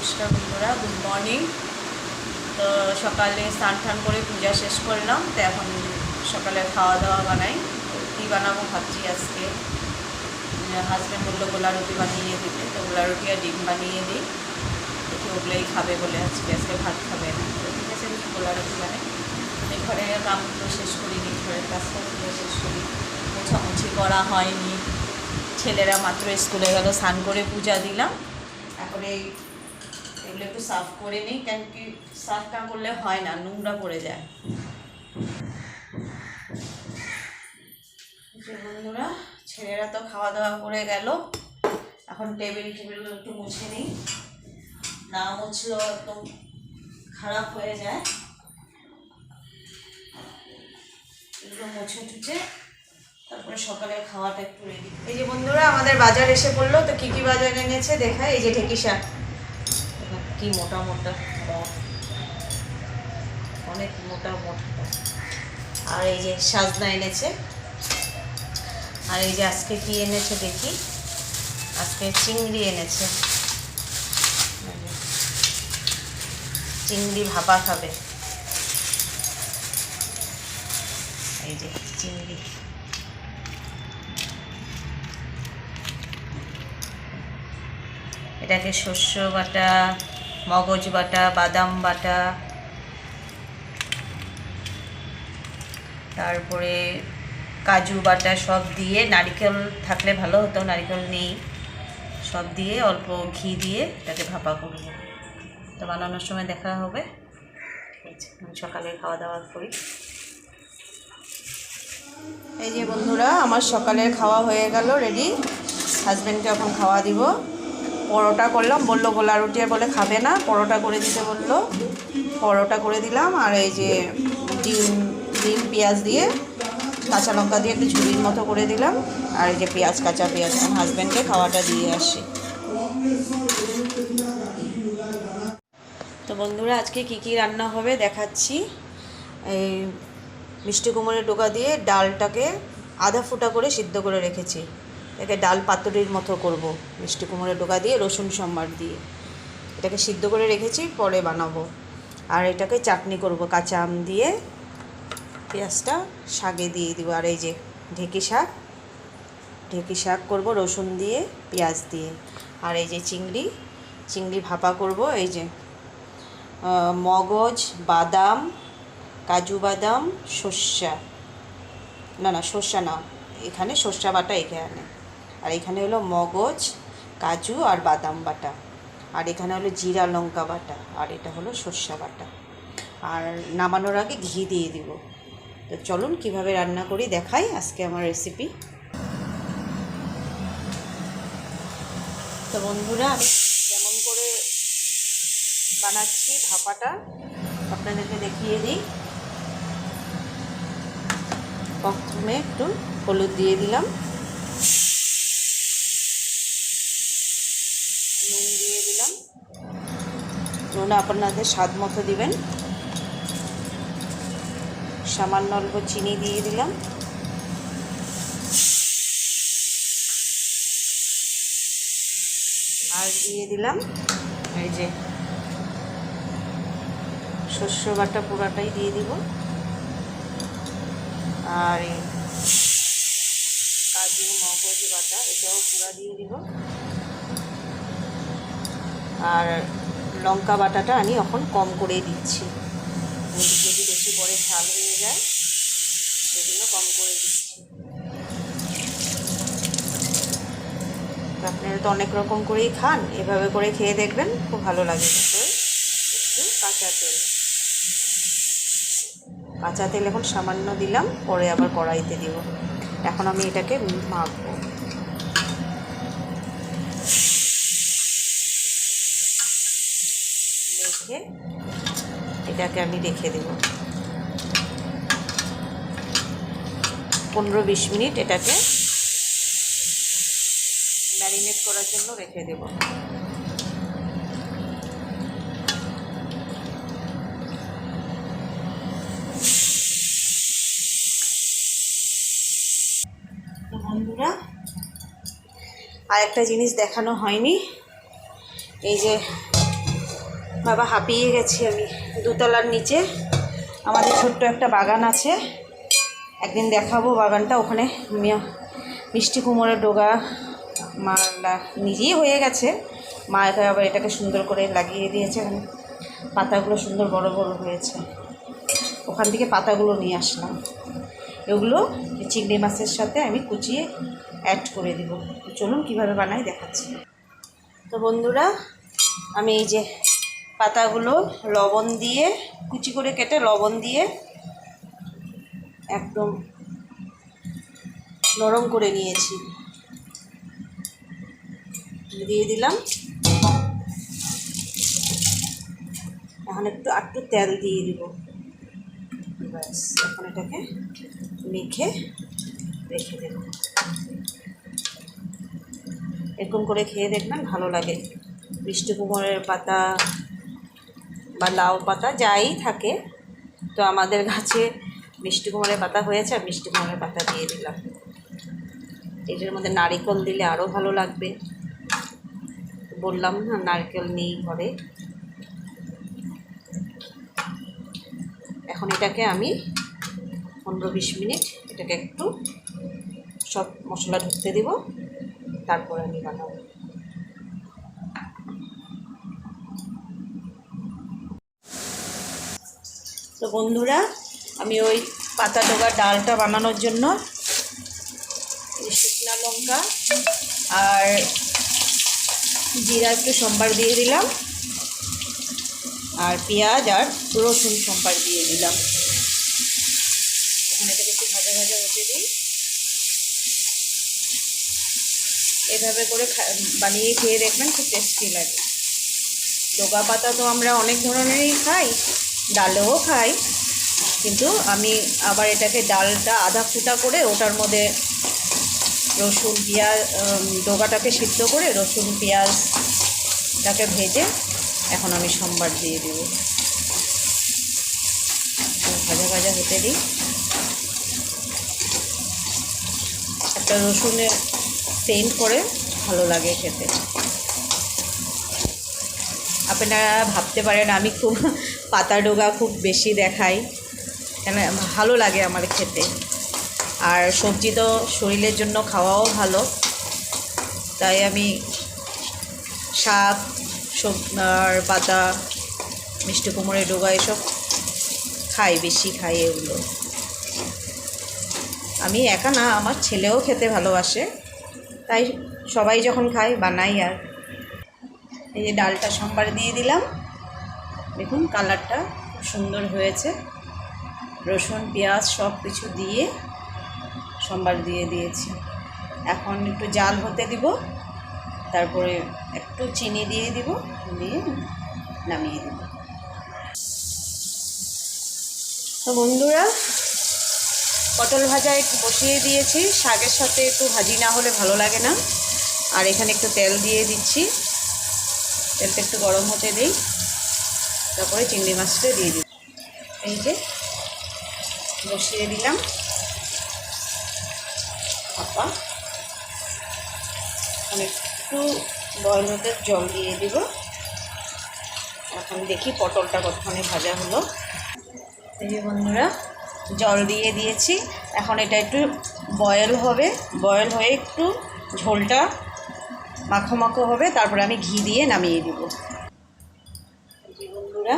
নমস্কার বন্ধুরা good morning তো সকালে স্নান টান করে পূজা শেষ করলাম, তো এখন সকালে খাওয়া দাওয়া বানাই। কী বানাবো ভাবছি আজকে। হাজব্যান্ড বলল, গোলা রুটি বানিয়ে দিতে, তো গোলা রুটি আর ডিম বানিয়ে দিই। দেখি ওগুলোই খাবে বলে আজকে আজকে ভাত খাবে না। তো ঠিক আছে, আমি গোলা রুটি বানাই। ঘরের কামগুলো শেষ করি করিনি, ঘরের কাজগুলো শেষ করি মোছামুছি করা হয়নি। ছেলেরা মাত্র স্কুলে গেল, স্নান করে পূজা দিলাম। এখন এই এগুলো একটু সাফ করে নিই, কেন কি সাফ না করলে হয় না, নোংরা পড়ে যায়। বন্ধুরা, ছেলেরা তো খাওয়া দাওয়া করে গেল। এখন টেবিল টেবিল একটু মুছে নিই। না মুছলেও একদম খারাপ হয়ে যায়। এগুলো মুছে টুছে তারপরে সকালে খাওয়াটা একটু রেডি এই যে বন্ধুরা, আমাদের বাজার এসে পড়ল, তো কি কি বাজার এনেছে দেখায় এই যে ঢেকি শাক কি মোটা মোটা অনেক মোটা মোটা আর এই যে সাজনা এনেছে। আর এই যে আজকে কি এনেছে দেখি? আজকে চিংড়ি এনেছে। চিংড়ি ভাপা খাবে। এই যে চিংড়ি। এটাকে শস্য বাটা মগজ বাটা, বাদাম বাটা। তারপরে কাজু বাটা সব দিয়ে, নারিকেল থাকলে ভালো হতো, নারিকেল নেই। সব দিয়ে অল্প ঘি দিয়ে এটাকে ভাপা করব। তো বানানোর সময় দেখা হবে। সকালে খাওয়া দাওয়া করি। এই যে বন্ধুরা, আমার সকালের খাওয়া হয়ে গেল রেডি হাজব্যান্ডকে এখন খাওয়া দিব। পরোটা করলাম, বলল গোলা রুটি আর বলে খাবে না, পরোটা করে দিতে বলল। পরোটা করে দিলাম আর এই যে ডিম ডিম, পেঁয়াজ দিয়ে কাঁচা লঙ্কা দিয়ে একটু ঝুড়ির মতো করে দিলাম। আর এই যে পেঁয়াজ, কাঁচা পেঁয়াজ, আমার হাজব্যান্ডকে খাওয়াটা দিয়ে আসি। তো বন্ধুরা, আজকে কি কি রান্না হবে দেখাচ্ছি। এই মিষ্টি কুমড়ের ডোকা দিয়ে ডালটাকে আধা ফুটা করে সিদ্ধ করে রেখেছি। এটাকে ডাল পাতুরির মতো করব, মিষ্টি কুমড়ের ডোকা দিয়ে, রসুন সম্বার দিয়ে। এটাকে সিদ্ধ করে রেখেছি, পরে বানাবো। আর এটাকে চাটনি করব, কাঁচা আম দিয়ে। পেঁয়াজটা শাকে দিয়ে দিব, আর এই যে ঢেঁকি শাক। ঢেঁকি শাক করব, রসুন দিয়ে, পেঁয়াজ দিয়ে। আর এই যে চিংড়ি চিংড়ি ভাপা করব, এই যে মগজ, বাদাম, কাজু বাদাম, সর্ষা। না না, সর্ষা না, এখানে সর্ষা বাটা এখানে আর এখানে হলো মগজ, কাজু আর বাদাম বাটা। আর এখানে হলো জিরা লঙ্কা বাটা, আর এটা হলো সর্ষা বাটা। আর নামানোর আগে ঘি দিয়ে দিব। তো চলুন কীভাবে রান্না করি দেখাই আজকে আমার রেসিপি তো বন্ধুরা, আমি কেমন করে বানাচ্ছি ভাপাটা, আপনাদেরকে দেখিয়ে দিই। প্রথমে একটু হলুদ দিয়ে দিলাম নুন দিয়ে দিলাম নুন আপনাদের স্বাদ মতো দেবেন। সামান্য অল্প চিনি দিয়ে দিলাম। আর দিয়ে দিলাম এই যে শস্য বাটা পুরাটাই দিয়ে দিব। আর কাজু, মগজ বাটা, এটাও পুরা দিয়ে দিব। আর লঙ্কা বাটাটা আমি এখন কম করে দিচ্ছি। যদি বেশি পরে ঝাল হয়ে যায়, সেগুলো কম করে দিচ্ছি। আপনারা তো অনেক রকম করেই খান, এভাবে করে খেয়ে দেখবেন খুব ভালো লাগে একটু কাঁচা তেল। কাঁচা তেল এখন সামান্য দিলাম, পরে আবার কড়াইতে দিব। এখন আমি এটাকে মাখবো রেখে এটাকে আমি রেখে দেব। পনেরো বিশ মিনিট এটাকে ম্যারিনেট করার জন্য রেখে দেব। বন্ধুরা আর একটা জিনিস দেখানো হয়নি। এই যে বাবা হাঁপিয়ে গেছি আমি। দুতলার নিচে আমাদের ছোট্ট একটা বাগান আছে। একদিন দেখাবো বাগানটা। ওখানে মিষ্টি কুমড়োর ডোগা মালা নিজেই হয়ে গেছে। মা এখানে আবার এটাকে সুন্দর করে লাগিয়ে দিয়েছে। পাতাগুলো সুন্দর বড় বড় হয়েছে। ওখান থেকে পাতাগুলো নিয়ে আসলাম। এগুলো চিংড়ি মাছের সাথে আমি কুচিয়ে অ্যাড করে দিব। চলুন কীভাবে বানাই দেখাচ্ছি। তো বন্ধুরা, আমি এই যে পাতাগুলো লবণ দিয়ে, কুচি করে কেটে লবণ দিয়ে একদম নরম করে নিয়েছি। দিয়ে দিলাম। এখন একটু একটু তেল দিয়ে দিব। ব্যাস, এখন এটাকে মেখে রেখে দেব। এরকম করে খেয়ে দেখবেন ভালো লাগে। মিষ্টি কুমড়ের পাতা বা লাউ পাতা যাই থাকে, তো আমাদের গাছে মিষ্টি কুমড়ের পাতা হয়েছে, আর মিষ্টি কুমড়ের পাতা দিয়ে দিলাম। এটার মধ্যে নারিকেল দিলে আরও ভালো লাগবে। বললাম না, নারকেল নেই ঘরে। এখন এটাকে আমি পনেরো বিশ মিনিট এটাকে একটু সব মশলা ঢুকতে দিব, তারপরে আমি বানাবো। তো বন্ধুরা, আমি ওই পাতা ডোগা ডালটা বানানোর জন্য শুকনা লঙ্কা আর জিরা একটু সম্বার দিয়ে দিলাম। আর পেঁয়াজ আর রসুন সম্বার দিয়ে দিলাম। ওখানে থেকে একটু ভাজা ভাজা হতে দিই। এভাবে করে বানিয়ে খেয়ে দেখবেন খুব টেস্টি লাগে। ডোকা পাতা তো আমরা অনেক ধরনেরই খাই। ডালেও খাই কিন্তু আমি আবার এটাকে ডালটা আধা ফুটা করে ওটার মধ্যে রসুন পেঁয়াজ উম, ডোকাটাকে সিদ্ধ করে রসুন পেঁয়াজটাকে ভেজে এখন আমি সোমবার দিয়ে দেব। ভাজা ভাজা হতে দিই। একটা রসুনের সেন্ট করে ভালো লাগে খেতে। আপনারা ভাবতে পারেন, আমি খুব পাতা ডোগা খুব বেশি দেখাই। কেন, ভালো লাগে আমার খেতে। আর সবজি তো শরীরের জন্য খাওয়াও ভালো। তাই আমি শাক, সব, আর পাতা, মিষ্টি কুমড়ের ডোগা এসব খাই, বেশি খাই এগুলো। আমি একা না, আমার ছেলেও খেতে ভালোবাসে। তাই সবাই যখন খায়, বানাই আর। এই যে ডালটা সোমবার দিয়ে দিলাম। দেখুন কালারটা খুব সুন্দর হয়েছে। রসুন, পেঁয়াজ সব কিছু দিয়ে সোমবার দিয়ে দিয়েছি। এখন একটু জাল হতে দিব। তারপরে একটু চিনি দিয়ে দিব। দিয়ে নামিয়ে দিব। তো বন্ধুরা, পটল ভাজা একটু বসিয়ে দিয়েছি। শাকের সাথে একটু ভাজি না হলে ভালো লাগে না। আর এখানে একটু তেল দিয়ে দিচ্ছি। তেলটা একটু গরম হতে দিই। তারপরে চিংড়ি মাছটা দিয়ে দিই। এই যে বসিয়ে দিলাম। এখন একটু বয়ল হতে জল দিয়ে দিব। এখন দেখি পটলটা কতক্ষণে ভাজা হলো। এই বন্ধুরা, জল দিয়ে দিয়েছি। এখন এটা একটু বয়েল হবে। বয়েল হয়ে একটু ঝোলটা মাখো মাখো হবে, তারপরে আমি ঘি দিয়ে নামিয়ে দিব। বন্ধুরা,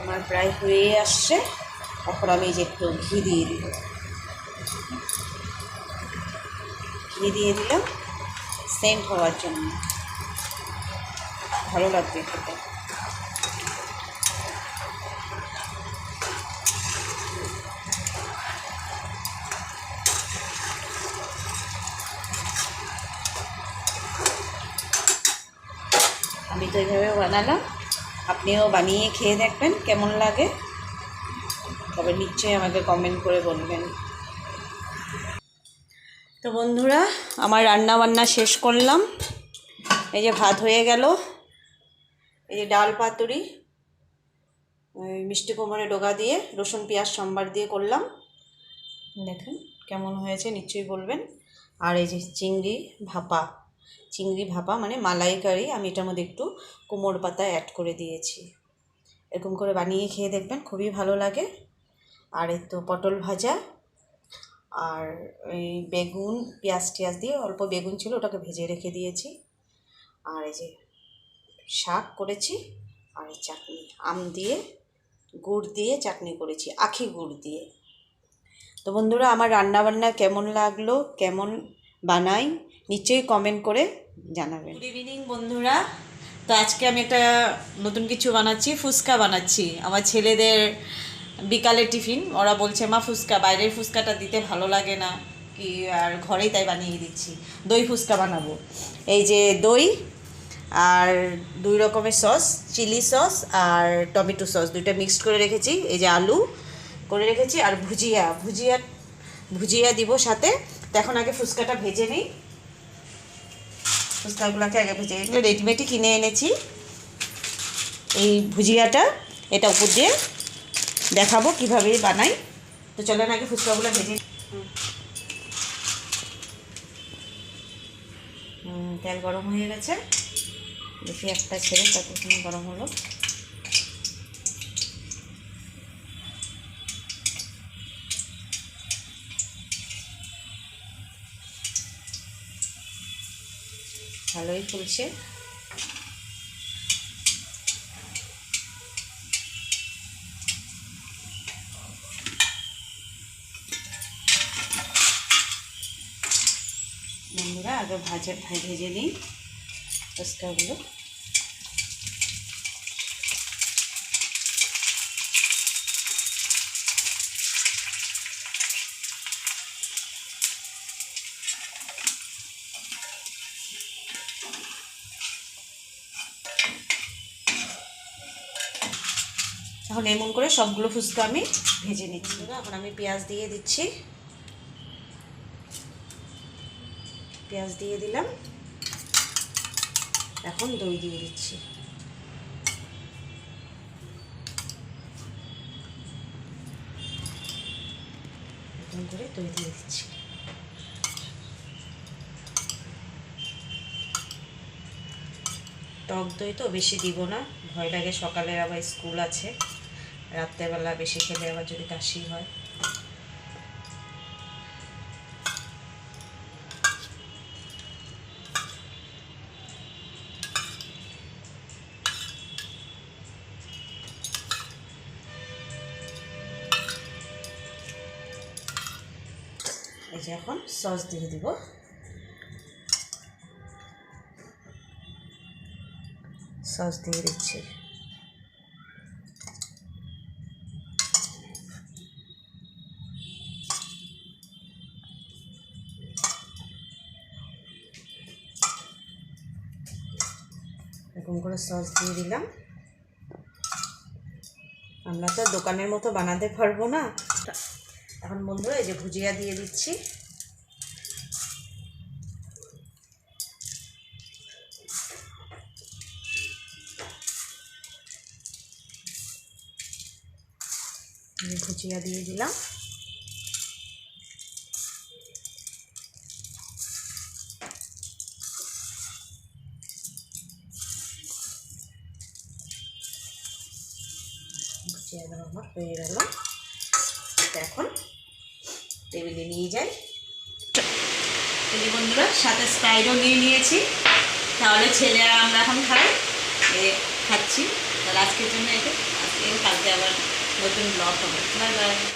আমার প্রায় হয়ে আসছে, তারপর আমি যে একটু ঘি দিয়ে দিব। ঘি দিয়ে দিলাম, সেন্ট হওয়ার জন্য। ভালো লাগবে খেতে। তো এইভাবে বানালাম। আপনিও বানিয়ে খেয়ে দেখবেন কেমন লাগে। তবে নিশ্চয়ই আমাকে কমেন্ট করে বলবেন। তো বন্ধুরা, আমার রান্না বান্না শেষ করলাম। এই যে ভাত হয়ে গেল। এই যে ডাল পাতুরি মিষ্টি কুমড়ে ডোগা দিয়ে, রসুন, পেঁয়াজ, সম্বার দিয়ে করলাম। দেখেন কেমন হয়েছে, নিশ্চয়ই বলবেন। আর এই যে চিংড়ি ভাপা। চিংড়ি ভাপা মানে মালাইকারি, আমি এটার মধ্যে একটু কুমড় পাতা অ্যাড করে দিয়েছি। এরকম করে বানিয়ে খেয়ে দেখবেন, খুবই ভালো লাগে। আর এই তো পটল ভাজা, আর এই বেগুন, পেঁয়াজ টিয়াজ দিয়ে অল্প বেগুন ছিল, ওটাকে ভেজে রেখে দিয়েছি। আর এই যে শাক করেছি, আর এই চাটনি, আম দিয়ে গুড় দিয়ে চাটনি করেছি, আখি গুড় দিয়ে। তো বন্ধুরা, আমার রান্নাবান্না কেমন লাগল, কেমন বানাই নিশ্চয়ই কমেন্ট করে জানাবেন। গুড ইভিনিং বন্ধুরা। তো আজকে আমি একটা নতুন কিছু বানাচ্ছি, ফুচকা বানাচ্ছি। আমার ছেলেদের বিকালে টিফিন, ওরা বলছে, মা, ফুচকা, বাইরের ফুচকাটা দিতে ভালো লাগে না। কি, আর ঘরেই তাই বানিয়ে দিচ্ছি। দই ফুচকা বানাবো। এই যে দই আর দুই রকমের সস, চিলি সস আর টমেটো সস, দুইটা মিক্সড করে রেখেছি। এই যে আলু করে রেখেছি আর ভুজিয়া। ভুজিয়া ভুজিয়া দিব সাথে। তো এখন আগে ফুচকাটা ভেজে নিই। ফুচকাগুলোকে আগে ভেজে এগুলো রেডিমেডই কিনে এনেছি। এই ভুজিয়াটা, এটা উপর দিয়ে দেখাবো কীভাবে বানাই। তো চলেন আগে ফুচকাগুলো ভেজে তেল গরম হয়ে গেছে। দেখি একটা ছেড়ে ততক্ষণ গরম হলো। ভালোই ফুলছে। বন্ধুরা আগে ভাজা ভেজে নিই। ফুচকাগুলো এখন এমন করে সবগুলো ফুচকা আমি ভেজে নিচ্ছি। এখন আমি পেঁয়াজ দিয়ে দিচ্ছি। পেঁয়াজ দিয়ে দিলাম। এখন দই দিয়ে দিচ্ছি। করে দই দিয়ে দিচ্ছি। টক দই তো বেশি দিব না। ভয় লাগে সকালের আবার স্কুল আছে। রাত্রেবেলা বেশি খেলে আবার যদি কাশি হয়। যে এখন সস দিয়ে দিব। সস দিয়ে দিচ্ছি। এরকম করে সস দিয়ে দিলাম। আমরা তো দোকানের মতো বানাতে পারব না। এখন বন্ধুরা এই যে ভুজিয়া দিয়ে দিচ্ছি। ভুজিয়া দিয়ে দিলাম। দেওয়া আমার হয়ে গেল। এখন টেবিলে নিয়ে যাই। এই বন্ধুরা, সাথে স্প্রাইটও নিয়ে নিয়েছি। তাহলে ছেলে আর আমরা এখন খাই। এ খাচ্ছি। তাহলে আজকের জন্য এটা আজকে কালকে আবার নতুন ব্লগ হবে। Bye bye.